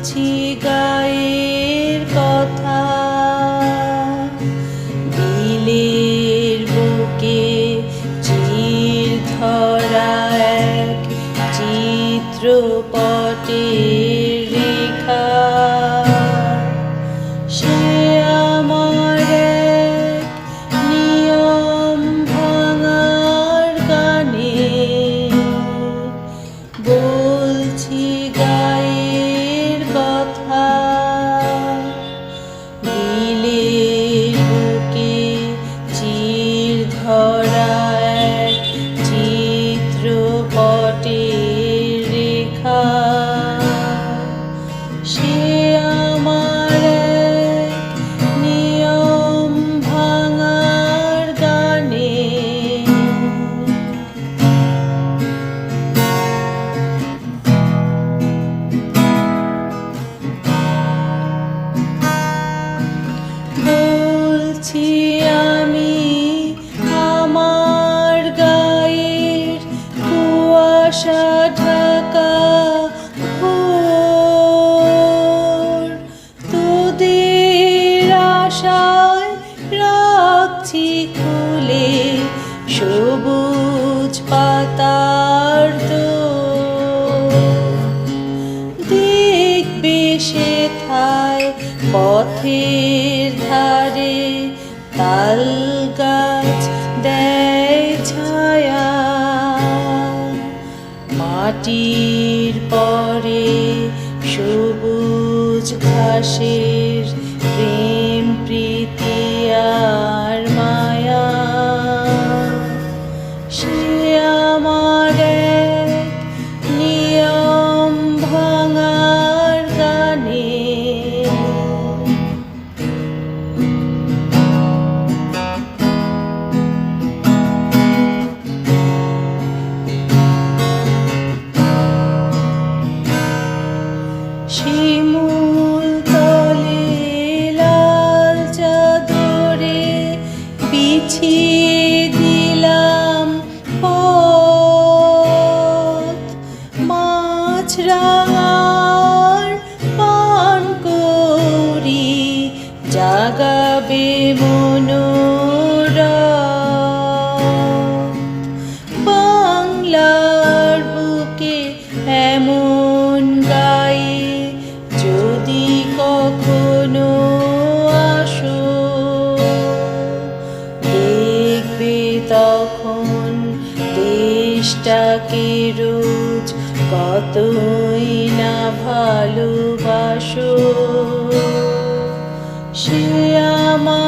বলছি গায়ের কথা। বিলের বুকে চির ধরা এক চিত্রপটে Lord খুলে সবুজ পাতার দেখবে সে ঠায় পথের ধারে, তাল গাছ দেয় ছায়া। মাটির পরে সবুজ ঘাসের প্রেম বিছিয়ে দিলাম পথ। মাছ তখন দেশটাকে রোজ কতই না ভালোবাসো? সে আমার